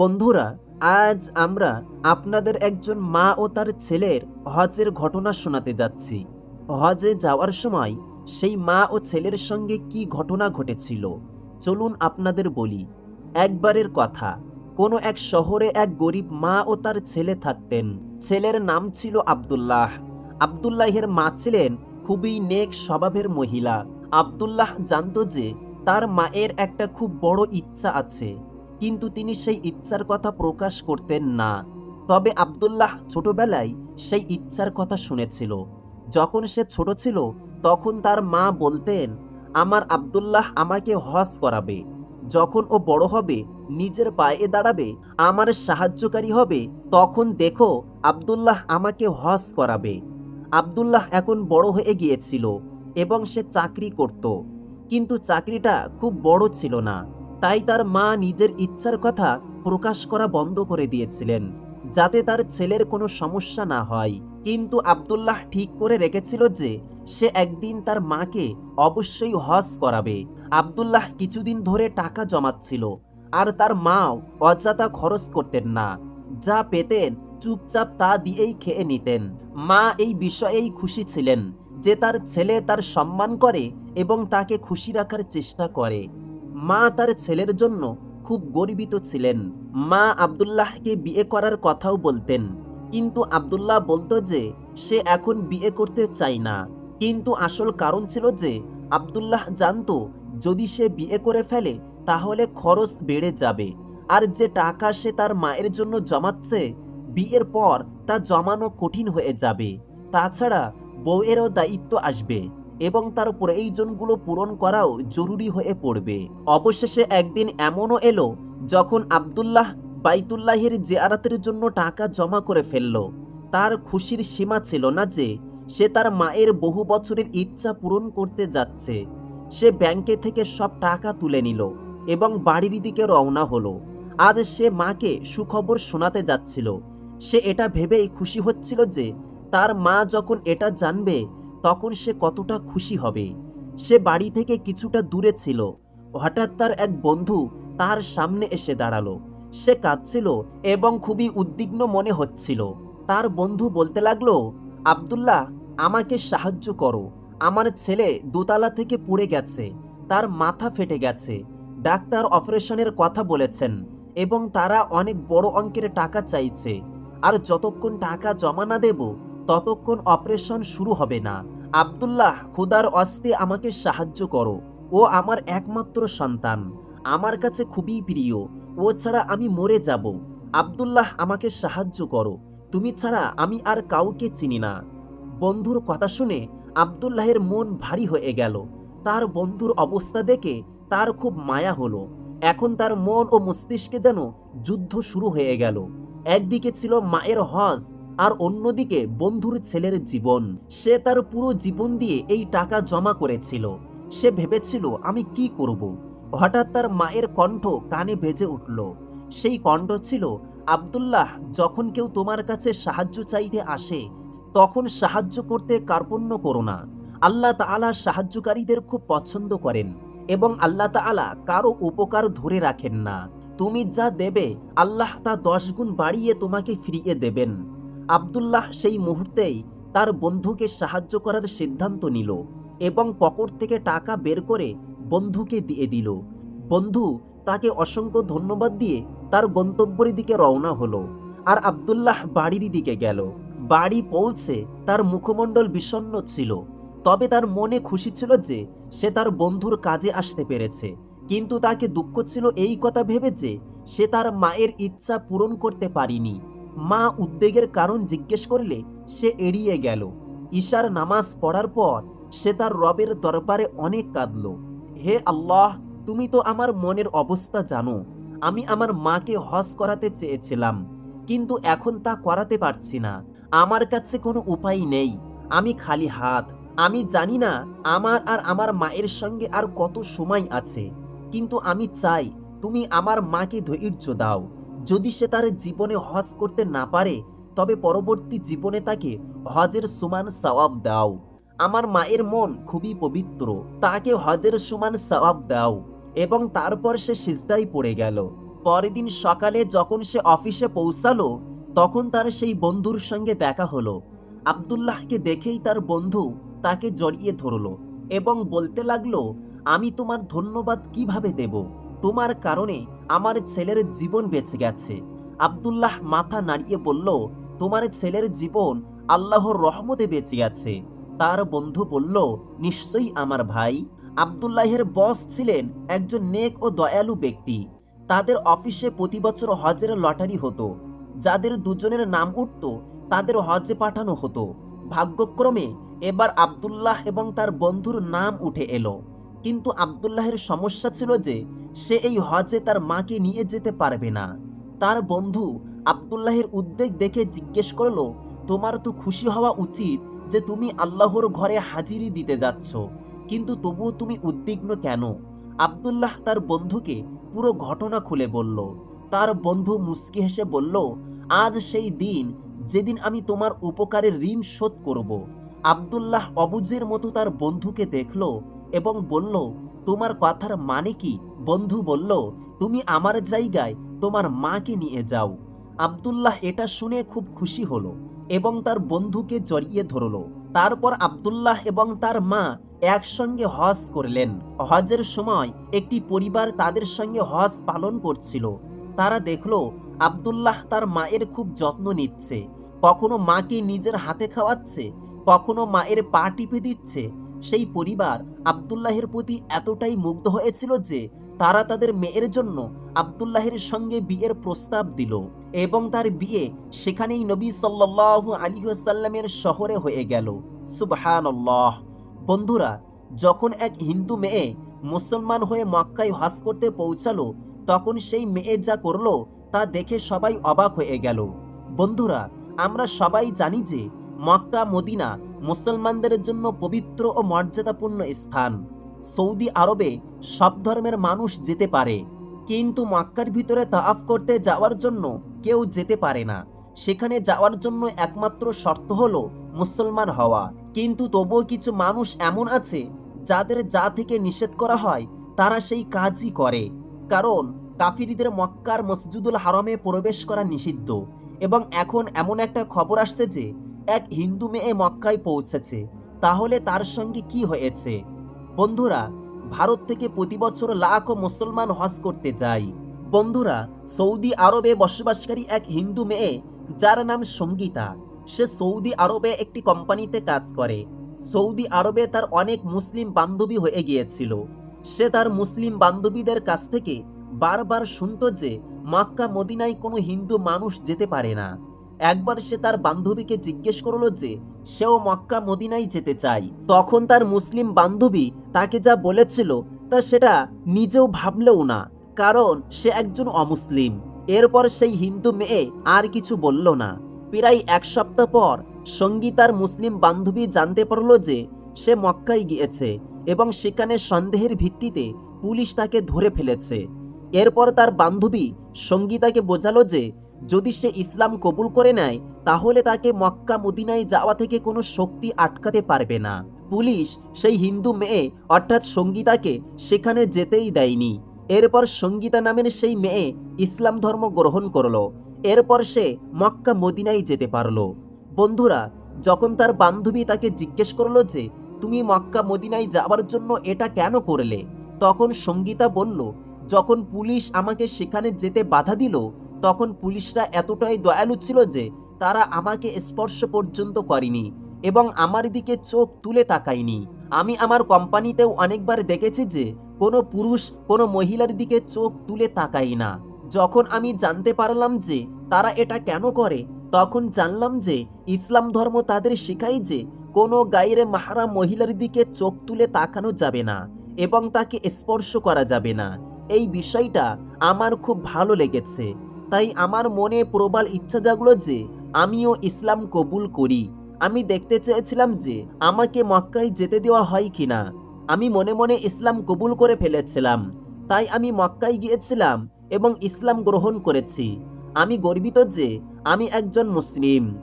বন্ধুরা, আজ আমরা আপনাদের একজন মা ও তার ছেলের হজের ঘটনা শোনাতে যাচ্ছি। হজে যাওয়ার সময় সেই মা ও ছেলের সঙ্গে কি ঘটনা ঘটেছিল? চলুন আপনাদের বলি। একবারের কথা, কোনো এক শহরে এক গরিব মা ও তার ছেলে থাকতেন। ছেলের নাম ছিল আব্দুল্লাহ। আব্দুল্লাহের মা ছিলেন খুবই নেক স্বভাবের মহিলা। আব্দুল্লাহ জানতো যে তার মায়ের একটা খুব বড় ইচ্ছা আছে। কিন্তু তিনি সেই ইচ্ছার কথা প্রকাশ করতেন না। তবে আবদুল্লাহ ছোটবেলায় সেই ইচ্ছার কথা শুনেছিল। যখন সে ছোট ছিল, তখন তার মা বলতেন, আমার আবদুল্লাহ আমাকে হজ করাবে। যখন ও বড় হবে, নিজের পায়ে দাঁড়াবে, আমার সাহায্যকারী হবে, তখন দেখো আবদুল্লাহ আমাকে হজ করাবে। আব্দুল্লাহ এখন বড় হয়ে গিয়েছিল এবং সে চাকরি করত। কিন্তু চাকরিটা খুব বড় ছিল না। তাই তার মা নিজের ইচ্ছার কথা প্রকাশ করা বন্ধ করে দিয়েছিলেন, যাতে তার ছেলের কোনো সমস্যা না হয়। কিন্তু আবদুল্লাহ ঠিক করে রেখেছিল যে, সে একদিন তার মাকে অবশ্যই হজ করাবে। আবদুল্লাহ কিছুদিন ধরে টাকা জমাচ্ছিল, আর তার মাও অযথা খরচ করতেন না। যা পেতেন, চুপচাপ তা দিয়েই খেয়ে নিতেন। মা এই বিষয়েই খুশি ছিলেন যে তার ছেলে তার সম্মান করে এবং তাকে খুশি রাখার চেষ্টা করে। মা তার ছেলের জন্য খুব গর্বিত ছিলেন। মা আব্দুল্লাহকে বিয়ে করার কথাও বলতেন। কিন্তু আব্দুল্লাহ বলতো যে, সে এখন বিয়ে করতে চায় না। কিন্তু আসল কারণ ছিল যে, আব্দুল্লাহ জানতো, যদি সে বিয়ে করে ফেলে, তাহলে খরচ বেড়ে যাবে। আর যে টাকা সে তার মায়ের জন্য জমাচ্ছে, বিয়ের পর তা জমানো কঠিন হয়ে যাবে। তাছাড়া বউয়েরও দায়িত্ব আসবে। এবং তার প্রয়োজনগুলো পূরণ করাও জরুরি হয়ে পড়বে। অবশেষে একদিন এমনও এলো, যখন আব্দুল্লাহ বাইতুল্লাহের জেয়ারাতের জন্য টাকা জমা করে ফেলল। তার খুশির সীমা ছিল না যে, সে তার মায়ের বহু বছরের ইচ্ছা পূরণ করতে যাচ্ছে। সে ব্যাংকে থেকে সব টাকা তুলে নিল এবং বাড়ির দিকে রওনা হলো। আজ সে মাকে সুখবর শোনাতে যাচ্ছিল। সে এটা ভেবেই খুশি হচ্ছিল যে, তার মা যখন এটা জানবে তখন সে কতটা খুশি হবে। সে বাড়ি থেকে কিছুটা দূরে ছিল। হঠাৎ তার এক বন্ধু তার সামনে এসে দাঁড়াল। সে কাঁদছিল এবং খুবই উদ্বিগ্ন মনে হচ্ছিল। তার বন্ধু বলতে লাগল, আব্দুল্লাহ, আমাকে সাহায্য করো। আমার ছেলে দোতলা থেকে পড়ে গেছে। তার মাথা ফেটে গেছে। ডাক্তার অপারেশনের কথা বলেছেন এবং তারা অনেক বড় অঙ্কের টাকা চাইছে। আর যতক্ষণ টাকা জমা না দেব ততক্ষণ অপারেশন শুরু হবে না। আব্দুল্লাহ, খুদার অস্তে আমাকে সাহায্য করো। ও আমার একমাত্র সন্তান। আমার কাছে খুবই প্রিয়। ও ছাড়া আমি মরে যাব। আব্দুল্লাহ, আমাকে সাহায্য করো। তুমি ছাড়া আমি আর কাউকে চিনি না। বন্ধুর কথা শুনে আবদুল্লাহের মন ভারী হয়ে গেল। তার বন্ধুর অবস্থা দেখে তার খুব মায়া হলো। এখন তার মন ও মস্তিষ্কে যেন যুদ্ধ শুরু হয়ে গেল। একদিকে ছিল মায়ের হজ আর অন্যদিকে বন্ধুর ছেলের জীবন। সে তার পুরো জীবন দিয়ে এই টাকা জমা করেছিল। সে ভেবেছিল, আমি কি করব? হঠাৎ তার মায়ের কণ্ঠ কানে ভেজে উঠল। সেই কণ্ঠ ছিল, আব্দুল্লাহ, যখন কেউ তোমার কাছে সাহায্য চাইতে আসে, তখন সাহায্য করতে কার্পণ্য করো না। আল্লাহ তাআলা সাহায্যকারীদের খুব পছন্দ করেন এবং আল্লাহ তাআলা কারও উপকার ধরে রাখেন না। তুমি যা দেবে, আল্লাহ তা দশ গুণ বাড়িয়ে তোমাকে ফিরিয়ে দেবেন। আব্দুল্লাহ সেই মুহূর্তেই তার বন্ধুকে সাহায্য করার সিদ্ধান্ত নিল এবং পকেট থেকে টাকা বের করে বন্ধুকে দিয়ে দিল। বন্ধু তাকে অসংখ্য ধন্যবাদ দিয়ে তার গন্তব্যের দিকে রওনা হলো আর আব্দুল্লাহ বাড়ির দিকে গেল। বাড়ি পৌঁছে তার মুখমণ্ডল বিষণ্ণ ছিল। তবে তার মনে খুশি ছিল যে সে তার বন্ধুর কাজে আসতে পেরেছে। কিন্তু তাকে দুঃখ ছিল এই কথা ভেবে যে সে তার মায়ের ইচ্ছা পূরণ করতে পারিনি। মা উদ্বেগের কারণ জিজ্ঞেস করলে সে এড়িয়ে গেল। ঈশার নামাজ পড়ার পর সে তার রবের দরবারে অনেক কাঁদল। হে আল্লাহ, তুমি তো আমার মনের অবস্থা জানো। আমি আমার মাকে হজ করাতে চেয়েছিলাম, কিন্তু এখন তা করাতে পারছি না। আমার কাছে কোনো উপায় নেই। আমি খালি হাত। আমি জানি না আমার আর আমার মায়ের সঙ্গে আর কত সময় আছে। কিন্তু আমি চাই তুমি আমার মাকে ধৈর্য দাও। যদি সে তার জীবনে হজ করতে না পারে, তবে পরবর্তী জীবনে তাকে হজের সমান সওয়াব দাও। আমার মায়ের মন খুবই পবিত্র, তাকে হজের সমান সওয়াব দাও। এবং তারপর সে সিজদাই পড়ে গেল। পরের দিন সকালে যখন সে অফিসে পৌঁছালো, তখন তার সেই বন্ধুর সঙ্গে দেখা হলো। আব্দুল্লাহকে দেখেই তার বন্ধু তাকে জড়িয়ে ধরলো এবং বলতে লাগল, আমি তোমার ধন্যবাদ কীভাবে দেব? তোমার কারণে আমার ছেলের জীবন বেঁচে গেছে। আব্দুল্লাহ মাথা নাড়িয়ে বলল, তোমার ছেলের জীবন আল্লাহর রহমতে বেঁচে গেছে। তার বন্ধু বলল, নিশ্চয়ই আমার ভাই। আব্দুল্লাহের বস ছিলেন একজন নেক ও দয়ালু ব্যক্তি। তাদের অফিসে প্রতি বছর হজের লটারি হতো। যাদের দুজনের নাম উঠত, তাদের হজে পাঠানো হতো। ভাগ্যক্রমে এবার আব্দুল্লাহ এবং তার বন্ধুর নাম উঠে এলো। কিন্তু আব্দুল্লাহের সমস্যা ছিল যে সে এই হজে তার মাকে নিয়ে যেতে পারবে না। তার বন্ধু আবদুল্লাহের উদ্বেগ দেখে জিজ্ঞেস করল, তোমার তো খুশি হওয়া উচিত যে তুমি আল্লাহর ঘরে হাজিরি দিতে যাচ্ছ, কিন্তু তবুও তুমি উদ্বিগ্ন কেন? আব্দুল্লাহ তার বন্ধুকে পুরো ঘটনা খুলে বলল। তার বন্ধু মুস্কি হেসে বলল, আজ সেই দিন যেদিন আমি তোমার উপকারের ঋণ শোধ করব। আব্দুল্লাহ অবুজের মতো তার বন্ধুকে দেখল এবং বলল, তোমার কথার মানে কি? বন্ধু বলল, তুমি আমার জায়গায় তোমার মাকে নিয়ে যাও। আব্দুল্লাহ এটা শুনে খুব খুশি হলো এবং তার বন্ধুকে জড়িয়ে ধরলো। তারপর আব্দুল্লাহ এবং তার মা একসঙ্গে হজ করলেন। হজের সময় একটি পরিবার তাদের সঙ্গে হজ পালন করছিল। তারা দেখল, আব্দুল্লাহ তার মায়ের খুব যত্ন নিচ্ছে। কখনো মাকে নিজের হাতে খাওয়াচ্ছে, কখনো মায়ের পা টিপে দিচ্ছে সেই পরিবার আব্দুল্লাহের প্রতি এতটাই মুগ্ধ হয়েছিল যে তারা তাদের মেয়ের জন্য আব্দুল্লাহের সঙ্গে বিয়ের প্রস্তাব দিল এবং তার বিয়ে সেখানেই নবী সাল্লাল্লাহু আলাইহি ওয়াসাল্লামের শহরে হয়ে গেল। সুবহানাল্লাহ। বন্ধুরা, যখন এক হিন্দু মেয়ে মুসলমান হয়ে মক্কায় হজ করতে পৌঁছালো, তখন সেই মেয়ে যা করল তা দেখে সবাই অবাক হয়ে গেল। বন্ধুরা, আমরা সবাই জানি যে মক্কা মদিনা মুসলমানদের জন্য পবিত্র ও মর্যাদাপূর্ণ স্থান। সৌদি আরবে সব ধর্মের মানুষ যেতে পারে, কিন্তু মক্কার ভিতরে তাফ করতে যাওয়ার জন্য কেউ যেতে পারে না। সেখানে যাওয়ার জন্য একমাত্র শর্ত হলো মুসলমান হওয়া। কিন্তু তবুও কিছু মানুষ এমন আছে, যাদের যা থেকে নিষেধ করা হয়, তারা সেই কাজই করে। কারণ কাফিরিদের মক্কার মসজিদুল হারমে প্রবেশ করা নিষিদ্ধ। এবং এখন এমন একটা খবর আসছে যে এক হিন্দু মেয়ে মক্কায় পৌঁছেছে। তাহলে তার সঙ্গে কি হয়েছে? বন্ধুরা, ভারত থেকে প্রতি বছর লাখ মুসলমান হজ করতে যায়। বন্ধুরা, সৌদি আরবে বসবাসকারী এক হিন্দু মেয়ে, যার নাম সঙ্গীতা। সে সৌদি আরবে একটি কোম্পানিতে কাজ করে। সৌদি আরবে তার অনেক মুসলিম বান্ধবী হয়ে গিয়েছিল। সে তার মুসলিম বান্ধবীদের কাছ থেকে বারবার শুনত যে মক্কা মদিনায় কোনো হিন্দু মানুষ যেতে পারে না। একবার সে তার বান্ধবীকে জিজ্ঞেস করল যে, সেও মক্কা মদিনায় যেতে চায়? তখন তার মুসলিম বান্ধবী তাকে যা বলেছিল তা সেটা নিজেও ভাবলেও না, কারণ সে একজন অমুসলিম। এরপর সেই হিন্দু মেয়ে আর কিছু বলল না। প্রায় এক সপ্তাহ পর সঙ্গীতার মুসলিম বান্ধবী জানতে পারল যে সে মক্কায় গিয়েছে এবং সেখানে সন্দেহের ভিত্তিতে পুলিশ তাকে ধরে ফেলেছে। এরপর তার বান্ধবী সঙ্গীতাকে বোঝালো যে যদি সে ইসলাম কবুল করে নেয়, তাহলে তাকে মক্কা মদিনায় যাওয়া থেকে কোনো শক্তি আটকাতে পারবে না। পুলিশ সেই হিন্দু মেয়ে, অর্থাৎ সঙ্গীতাকে সেখানে যেতেই দেয়নি। এরপর সঙ্গীতা নামের সেই মেয়ে ইসলাম ধর্ম গ্রহণ করল। এরপর সে মক্কা মদিনায় যেতে পারল। বন্ধুরা, যখন তার বান্ধবী তাকে জিজ্ঞেস করল যে, তুমি মক্কা মদিনায় যাওয়ার জন্য এটা কেন করলে? তখন সঙ্গীতা বলল, যখন পুলিশ আমাকে সেখানে যেতে বাধা দিল তখন পুলিশরা এতটাই দয়ালু ছিল যে তারা আমাকে স্পর্শ পর্যন্ত করেনি এবং আমার দিকে চোখ তুলে তাকায়নি। আমি আমার কোম্পানিতেও অনেকবার দেখেছি যে কোনো পুরুষ কোনো মহিলার দিকে চোখ তুলে তাকাই না। যখন আমি জানতে পারলাম যে তারা এটা কেন করে, তখন জানলাম যে ইসলাম ধর্ম তাদের শেখায় যে কোনো গায়ের মাহারা মহিলার দিকে চোখ তুলে তাকানো যাবে না এবং তাকে স্পর্শ করা যাবে না। এই বিষয়টা আমার খুব ভালো লেগেছে। তাই আমার মনে প্রবল ইচ্ছা জাগলো যে আমিও ইসলাম কবুল করি। আমি দেখতে চেয়েছিলাম যে আমাকে মক্কায় যেতে দেওয়া হয় কিনা। আমি মনে মনে ইসলাম কবুল করে ফেলেছিলাম। তাই আমি মক্কায় গিয়েছিলাম এবং ইসলাম গ্রহণ করেছি। আমি গর্বিত যে আমি একজন মুসলিম।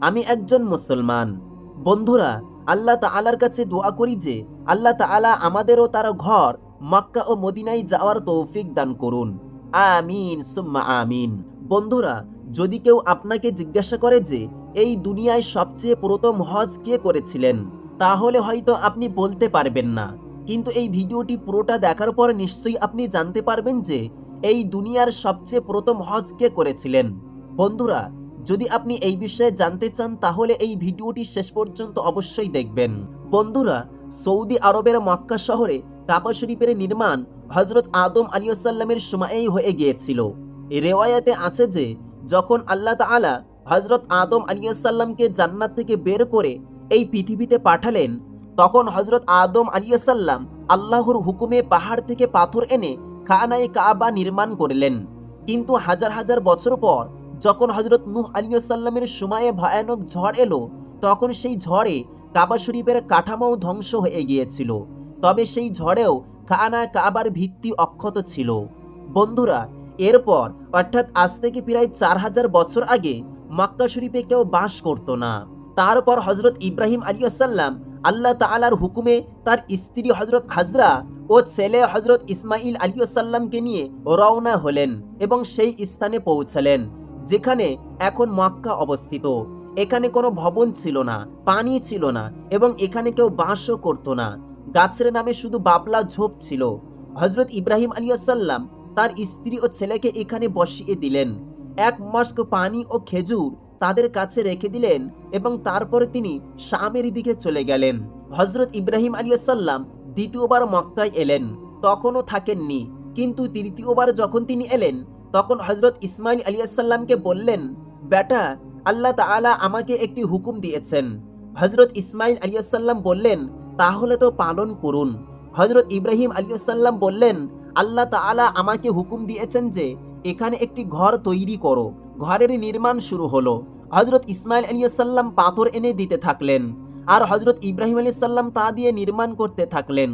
আমি একজন মুসলমান। বন্ধুরা, আল্লাহ তাআলার কাছে দোয়া করি যে আল্লাহ তাআলা আমাদেরও তার ঘর মক্কা ও মদিনায় যাওয়ার তৌফিক দান করুন। আমিন, সুম্মা আমিন। বন্ধুরা, যদি কেউ আপনাকে জিজ্ঞাসা করে যে, এই দুনিয়ায় সবচেয়ে প্রথম হজ কে করেছিলেন? তাহলে হয়তো আপনি বলতে পারবেন না। কিন্তু এই ভিডিওটি পুরোটা দেখার পর নিশ্চয়ই আপনি জানতে পারবেন যে, এই দুনিয়ার সবচেয়ে প্রথম হজ কে করেছিলেন। বন্ধুরা, যদি আপনি এই বিষয়ে জানতে চান, তাহলে এই ভিডিওটি শেষ পর্যন্ত অবশ্যই দেখবেন। বন্ধুরা, সৌদি আরবের মক্কা শহরে কাবা শরীফের নির্মাণ হজরত আদম আলিয়াল্লামের সময়েই হয়ে গিয়েছিল। রেওয়ায়াতে আছে যে, যখন আল্লাহ তাআলা হজরত আদম আলিয়াল্লামকে জান্নাত থেকে বের করে এই পৃথিবীতে পাঠালেন, তখন হজরত আদম আলিয়াল্লাম আল্লাহর হুকুমে পাহাড় থেকে পাথর এনে খানায় কাবা নির্মাণ করলেন। কিন্তু হাজার হাজার বছর পর যখন হজরত নূহ আলিয়াল্লামের সময়ে ভয়ানক ঝড় এলো, তখন সেই ঝড়ে কাবা শরীফের কাঠামো ধ্বংস হয়ে গিয়েছিল। তবে সেই ঝড়েও খানা কাবার ভিত্তি অক্ষত ছিল। বন্ধুরা, এরপর, অর্থাৎ আজ থেকে প্রায় চার হাজার বছর আগে, মক্কা শরীফে কেউ বাস করতো না। তারপর হজরত ইব্রাহিম আলিয়াল্লাম আল্লাহ তাআলার হুকুমে তার স্ত্রী হজরত হাজরা ও ছেলে হজরত ইসমাইল আলিয়াল্লামকে নিয়ে রওনা হলেন এবং সেই স্থানে পৌঁছালেন, যেখানে এখন মক্কা অবস্থিত। এখানে কোনো ভবন ছিল না, পানি ছিল না এবং এখানে কেউ বাসও করতো না। গাছের নামে শুধু বাবলা ঝোপ ছিল। হজরত ইব্রাহিম আলিয়াল্লাম তার স্ত্রী ও ছেলেকে এখানে বসিয়ে দিলেন। এক মস্ক পানি ও খেজুর তাদের কাছে রেখে দিলেন এবং তারপরে তিনি শামের দিকে চলে গেলেন। হজরত ইব্রাহিম আলিয়াল্লাম দ্বিতীয়বার মক্কায় এলেন, তখনও থাকেননি। কিন্তু তৃতীয়বার যখন তিনি এলেন, তখন হজরত ইসমাইল আলিয়াল্লামকে বললেন, বেটা, আল্লাহ তাআলা আমাকে একটি হুকুম দিয়েছেন। হজরত ইসমাইল আলিয়াল্লাম বললেন তাহলে তো পালন করুন। হজরত ইব্রাহিম আলিয়াল্লাম বললেন, আল্লাহ তাআলা আমাকে হুকুম দিয়েছেন যে, এখানে একটি ঘর তৈরি করো। ঘরের নির্মাণ শুরু হলো। হজরত ইসমাইল আলিয়াল্লাম পাথর এনে দিতে থাকলেন আর হজরত ইব্রাহিম আলিয়াল্লাম তা দিয়ে নির্মাণ করতে থাকলেন।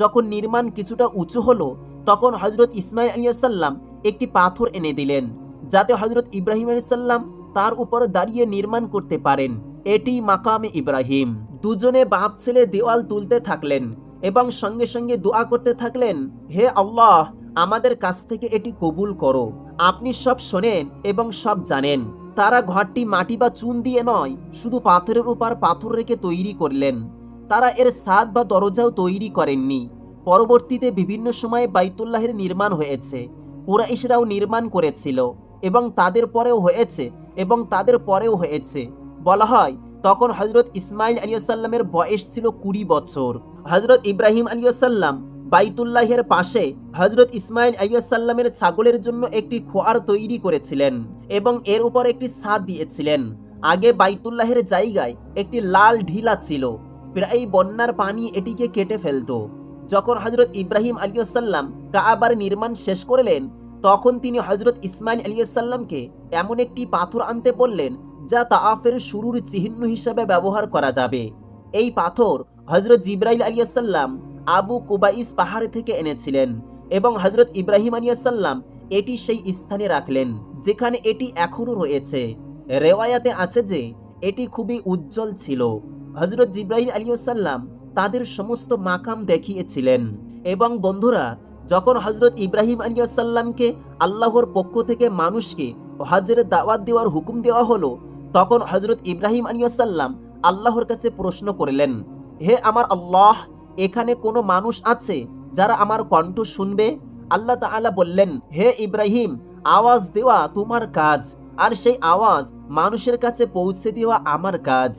যখন নির্মাণ কিছুটা উঁচু হলো, তখন হজরত ইসমাইল আলিয়াল্লাম একটি পাথর এনে দিলেন, যাতে হজরত ইব্রাহিম আলিয়াল্লাম তার উপর দাঁড়িয়ে নির্মাণ করতে পারেন। এটি মাকামে ইব্রাহিম। দুজনে বাপ ছেলে দেওয়াল তুলতে থাকলেন এবং সঙ্গে সঙ্গে দোয়া করতে থাকলেন, হে আল্লাহ, আমাদের কাছ থেকে এটি কবুল করো। আপনি সব শোনেন এবং সব জানেন। তারা ঘরটি মাটি বা চুন দিয়ে নয়, শুধু পাথরের উপর পাথর রেখে তৈরি করলেন। তারা এর সাদ বা দরজাও তৈরি করেননি। পরবর্তীতে বিভিন্ন সময়ে বাইতুল্লাহের নির্মাণ হয়েছে। কুরাইশরাও নির্মাণ করেছিল। এবং তাদের পরেও হয়েছে, এবং তাদের পরেও হয়েছে। বলা হয়, তখন হজরত ইসমাইল আলিয়াল্লামের বয়স ছিল কুড়ি বছর। হজরত ইব্রাহিম আলিয়াল্লাম বাইতুল্লাহের পাশে হজরত ইসমাইল আলিয়াল্লামের ছাগলের জন্য একটি খোয়ার তৈরি করেছিলেন এবং এর উপর একটি ছাদ দিয়েছিলেন। আগে বাইতুল্লাহের জায়গায় একটি লাল ঢিলা ছিল। প্রায় বন্যার পানি এটিকে কেটে ফেলত। যখন হজরত ইব্রাহিম আলিয়াল্লাম কাবার নির্মাণ শেষ করলেন তখন তিনি হজরত ইসমাইল আলিয়াল্লামকে এমন একটি পাথর আনতে বললেন, যা তাআফের শুরুর চিহ্ন হিসাবে ব্যবহার করা যাবে। এই পাথর হজরত জিব্রাইল আলিয়াল্লাম আবু কুবাইস পাহাড় থেকে এনেছিলেন এবং হজরত ইব্রাহিম আলিয়াল্লাম এটি সেই স্থানে রাখলেন, যেখানে এটি এখনও রয়েছে। রেওয়ায়াতে আছে যে, এটি খুবই উজ্জ্বল ছিল। হজরত জিব্রাহিম আলিয়াল্লাম তাদের সমস্ত মাকাম দেখিয়েছিলেন এবং বন্ধুরা যখন হজরত ইব্রাহিম আলিয়াল্লামকে আল্লাহর পক্ষ থেকে মানুষকে হজের দাওয়াত দেওয়ার হুকুম দেওয়া হলো, তখন হজরত ইব্রাহিম আলিয়াল্লাম আল্লাহর কাছে প্রশ্ন করলেন, হে আমার আল্লাহ, এখানে কোনো মানুষ আছে যারা আমার কণ্ঠ শুনবে? আল্লাহ তাআলা বললেন, হে ইব্রাহিম, আওয়াজ দেওয়া তোমার কাজ, আর সেই আওয়াজ মানুষের কাছে পৌঁছে দেওয়া আমার কাজ।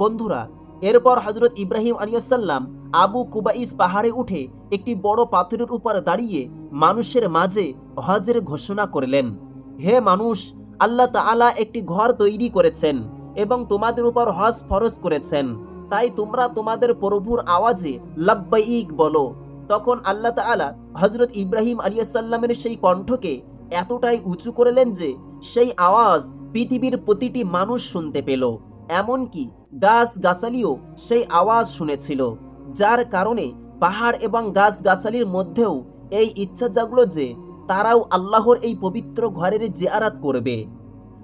বন্ধুরা, এরপর হজরত ইব্রাহিম আলিয়াল্লাম আবু কুবাইস পাহাড়ে উঠে একটি বড় পাথরের উপর দাঁড়িয়ে মানুষের মাঝে হজের ঘোষণা করলেন। হে মানুষ, আল্লাহ তাআলা একটি ঘর তৈরি করেছেন এবং তোমাদের উপর হজ ফরজ করেছেন। তাই তোমরা তোমাদের প্রভুর আওয়াজে লাব্বাইক বলো। তখন আল্লাহ তাআলা হজরত ইব্রাহিম আলিয়াল্লামের সেই কণ্ঠকে এতটাই উঁচু করলেন যে সেই আওয়াজ পৃথিবীর প্রতিটি মানুষ শুনতে পেল। এমনকি গাছ গাছালিও সেই আওয়াজ শুনেছিল। যার কারণে পাহাড় এবং গাছ গাছালির মধ্যেও এই ইচ্ছা জাগলো যে তারাও আল্লাহর এই পবিত্র ঘরের জিয়ারাত করবে।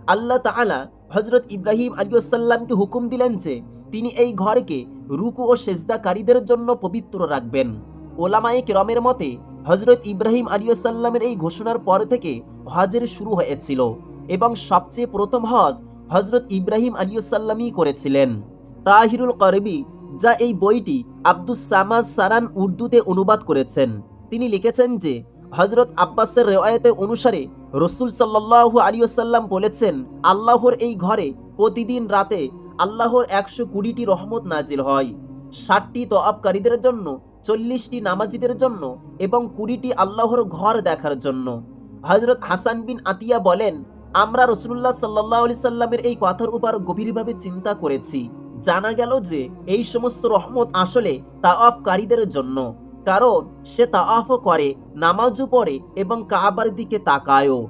আল্লাহ তাআলা হজরত ইব্রাহিম আলিয়াল্লামকে হুকুম দিলেন যে তিনি এই ঘরকে রুকু ও সেজদাকারীদের জন্য পবিত্র রাখবেন। ওলামায়ে কেরমের মতে হজরত ইব্রাহিম আলিয়াল্লামের এই ঘোষণার পর থেকে হজের শুরু হয়েছিল এবং সবচেয়ে প্রথম হজ হজরত ইব্রাহিম আলিয়াল্লামই করেছিলেন। তাহিরুল করবি যা এই বইটি আব্দুস সামাদ সারান উর্দুতে অনুবাদ করেছেন। তিনি লিখেছেন যে হজরত আব্বাসের রেওয়ায়তে অনুসারে রসুল সাল্লাহ আলিয়াল্লাম বলেছেন, আল্লাহর এই ঘরে প্রতিদিন রাতে আল্লাহর একশো কুড়িটি রহমত নাজিল হয়। ষাটটি তোয়াবকারীদের জন্য, চল্লিশটি নামাজিদের জন্য এবং কুড়িটি আল্লাহর ঘর দেখার জন্য। হজরত হাসান বিন আতিয়া বলেন, আমরা রসুল্লাহ সাল্লাহ আলি সাল্লামের এই কথার উপর গভীরভাবে চিন্তা করেছি। জানা গেল যে এই সমস্ত রহমত আসলে তাওয়াফকারীদের জন্য, কারণ সে তাওয়াফও করে, নামাজও পড়ে এবং কাবার দিকে তাকায়ও।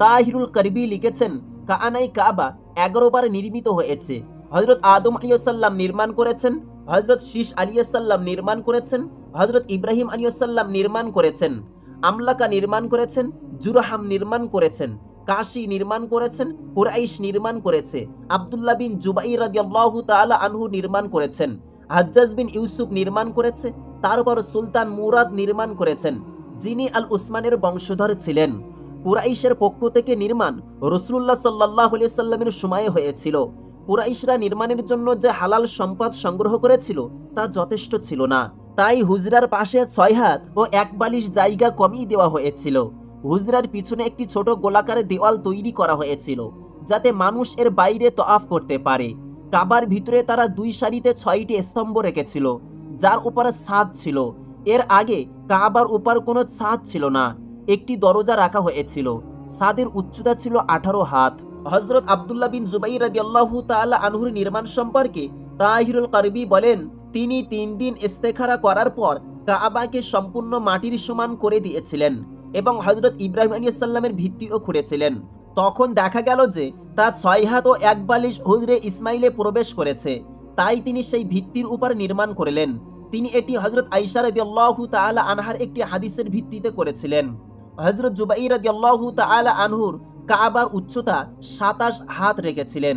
তাহিরুল করবি লিখেছেন কানাই কাবা এগারো বার নির্মিত হয়েছে। হজরত আদম আলিয়াল্লাম নির্মাণ করেছেন হজরত শীষ আলিয়াল্লাম নির্মাণ করেছেন হজরত ইব্রাহিম আলিয়াল্লাম নির্মাণ করেছেন, আমলাকা নির্মাণ করেছেন, জুরাহাম নির্মাণ করেছেন। কাশি নির্মাণ করেছেন, কুরাইশ নির্মাণ করেছে, আবদুল্লাহ বিন জুবাই রাদিয়াল্লাহু তাআলা আনহু নির্মাণ করেছেন, হাজ্জাজ বিন ইউসুফ নির্মাণ করেছে তারপর সুলতান মুরাদ নির্মাণ করেছেন, যিনি আল উসমানের বংশধর ছিলেন। কুরাইশের পক্ষ থেকে নির্মাণ রসুল্লাহ সাল্লাহ সাল্লামের সময়ে হয়েছিল। কুরাইশরা নির্মাণের জন্য যে হালাল সম্পদ সংগ্রহ করেছিল, তা যথেষ্ট ছিল না। তাই হুজরার পাশে ছয় হাত ও এক বালিশ জায়গা কমিয়ে দেওয়া হয়েছিল। হুজরার পিছনে একটি ছোট গোলাকার দেওয়াল তৈরি করা হয়েছিল, যাতে মানুষ এর বাইরে তফ করতে পারে। কাবার ভিতরে তারা দুই সারিতে ছয়টি স্তম্ভ রেখেছিল, যার উপরে ছাদ ছিল। এর আগে কাবার উপর কোনো ছাদ ছিল না, একটি দরজা রাখা হয়েছিল। ছাদের উচ্চতা ছিল আঠারো হাত। হজরত আবদুল্লাহ বিন জুবাই রাদিয়াল্লাহু তাআলা আনহুর নির্মাণ সম্পর্কে তাহিরুল কারবি বলেন, তিনি তিন দিন ইস্তেখারা করার পর কাবাকে সম্পূর্ণ মাটির সমান করে দিয়েছিলেন এবং হজরত ইব্রাহিম আলিয়াল্লামের ভিত্তিও খুঁড়েছিলেন। তখন দেখা গেল যে তা ছয় হাত ও এক বালিশ হুজরে ইসমাইলে প্রবেশ করেছে। তাই তিনি সেই ভিত্তির উপর নির্মাণ করলেন। তিনি এটি হজরত আইসা রাদিয়াল্লাহু তাআলা আনহার একটি হাদিসের ভিত্তিতে করেছিলেন। হজরত জুবাই রাদিয়াল্লাহু তাআলা আনহুর কাবার উচ্চতা সাতাশ হাত রেখেছিলেন,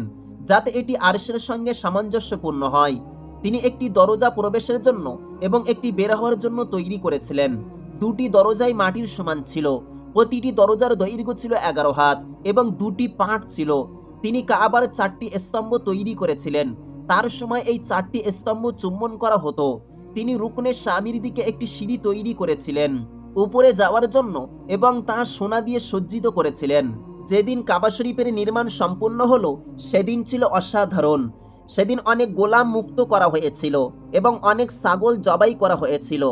যাতে এটি আরশের সঙ্গে সামঞ্জস্যপূর্ণ হয়। তিনি একটি দরজা প্রবেশের জন্য এবং একটি বের হওয়ার জন্য তৈরি করেছিলেন। দুটি দরজাই মাটির সমান ছিল। প্রতিটি দরজার দৈর্ঘ্য ছিল এগারো হাত এবং দুটি পাট ছিল। তিনি কাবার চারটি স্তম্ভ তৈরি করেছিলেন। তার সময় এই চারটি স্তম্ভ চুম্বন করা হতো। তিনি রুকনের স্বামীর দিকে একটি সিঁড়ি তৈরি করেছিলেন। উপরে যাওয়ার জন্য এবং তা সোনা দিয়ে সজ্জিত করেছিলেন। যেদিন কাবা শরীফের নির্মাণ সম্পূর্ণ হলো, সেদিন ছিল অসাধারণ। সেদিন অনেক গোলাম মুক্ত করা হয়েছিল এবং অনেক ছাগল জবাই করা হয়েছিল।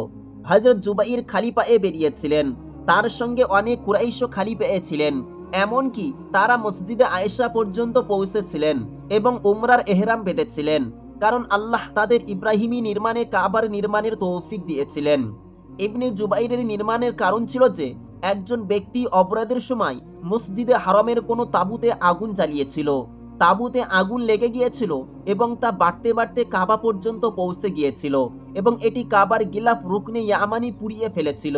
হজরত জুবাইর খালি পায়ে বেরিয়েছিলেন। তার সঙ্গে অনেক কুরাইশও খালি পেয়েছিলেন এমনকি তারা মসজিদে আয়েশা পর্যন্ত পৌঁছেছিলেন এবং উমরার এহরাম বেঁধেছিলেন। কারণ আল্লাহ তাদের ইব্রাহিমী নির্মাণে কাবার নির্মাণের তৌফিক দিয়েছিলেন। ইবনে জুবাইরের নির্মাণের কারণ ছিল যে, একজন ব্যক্তি অপরাধের সময় মসজিদে হারমের কোনো তাঁবুতে আগুন জ্বালিয়েছিল। তাঁবুতে আগুন লেগে গিয়েছিল এবং তা বাড়তে বাড়তে কাবা পর্যন্ত পৌঁছে গিয়েছিল এবং এটি কাবার গিলাফ রুকনে ইয়ামানি পুড়িয়ে ফেলেছিল।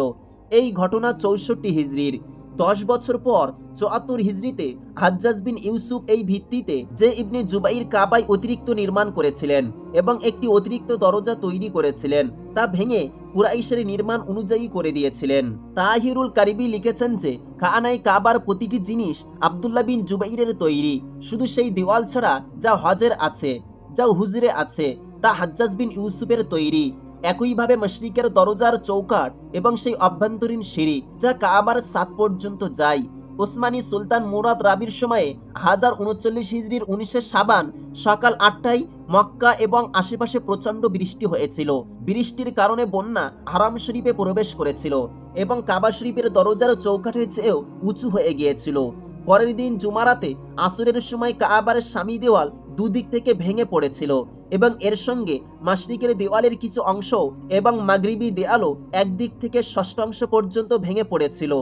এই ঘটনা চৌষট্টি হিজড়ির দশ বছর পর চুয়াত্তর হিজড়িতে হাজ্জাজ বিন ইউসুফ এই ভিত্তিতে যে ইবনে জুবাইর কাবায় অতিরিক্ত নির্মাণ করেছিলেন এবং একটি অতিরিক্ত দরজা তৈরি করেছিলেন, তা ভেঙে কুরাইশের নির্মাণ অনুযায়ী করে দিয়েছিলেন। তাহিরুল কারিবি লিখেছেন যে খানাই কাবার প্রতিটি জিনিস আবদুল্লাহ বিন জুবাইরের তৈরি, শুধু সেই দেওয়াল ছাড়া যা হজের আছে, যা হুজরে আছে, তা হাজ্জাজ বিন ইউসুফের তৈরি। একইভাবে মশরিকের দরজার চৌকাট এবং সেই অভ্যন্তরীণ সিঁড়ি, যা কাবার সাত পর্যন্ত যায়। ওসমানী সুলতান মুরাদ রাবির সময়ে হাজার উনচল্লিশ হিজড়ির উনিশে সাবান সকাল আটটায় মক্কা এবং আশেপাশে প্রচণ্ড বৃষ্টি হয়েছিল। বৃষ্টির কারণে বন্যা হারাম শরীফে প্রবেশ করেছিল এবং কাবা শরীফের দরজার চৌকাঠের চেয়েও উঁচু হয়ে গিয়েছিল। পরের দিন জুমারাতে আসরের সময় কাবার স্বামী দেওয়াল দুদিক থেকে ভেঙে পড়েছিল এবং এর সঙ্গে মাসরিকের দেওয়ালের কিছু অংশ এবং মাগরিবি দেয়ালও একদিক থেকে ষষ্ঠাংশ পর্যন্ত ভেঙে পড়েছিল।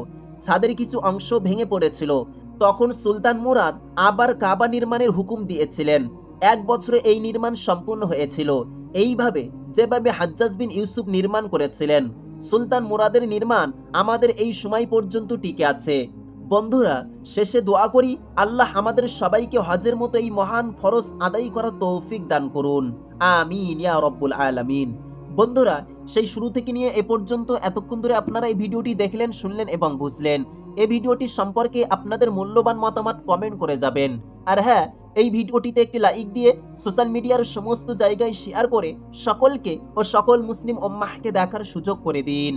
ছাদের কিছু অংশ ভেঙে পড়েছিল। তখন সুলতান মুরাদ আবার কাবা নির্মাণের হুকুম দিয়েছিলেন। এক বছরে এই নির্মাণ সম্পূর্ণ হয়েছিল। এইভাবে যেভাবে হাজ্জাজ বিন ইউসুফ নির্মাণ করেছিলেন, সুলতান মুরাদের নির্মাণ আমাদের এই সময় পর্যন্ত টিকে আছে। বন্ধুরা, শেষে দোয়া করি, আল্লাহ আমাদের সবাইকে হজের মতো এই মহান ফরজ আদায় করার তৌফিক দান করুন। আমিন, ইয়া রব্বুল আলামিন। বন্ধুরা, সেই শুরু থেকে নিয়ে এ পর্যন্ত এতক্ষণ ধরে আপনারা এই ভিডিওটি দেখলেন, শুনলেন এবং বুঝলেন। এই ভিডিওটি সম্পর্কে আপনাদের মূল্যবান মতামত কমেন্ট করে যাবেন। আর হ্যাঁ এই ভিডিওটিতে একটি লাইক দিয়ে সোশ্যাল মিডিয়ার সমস্ত জায়গায় শেয়ার করে সকলকে ও সকল মুসলিম ওম্মাহকে দেখার সুযোগ করে দিন।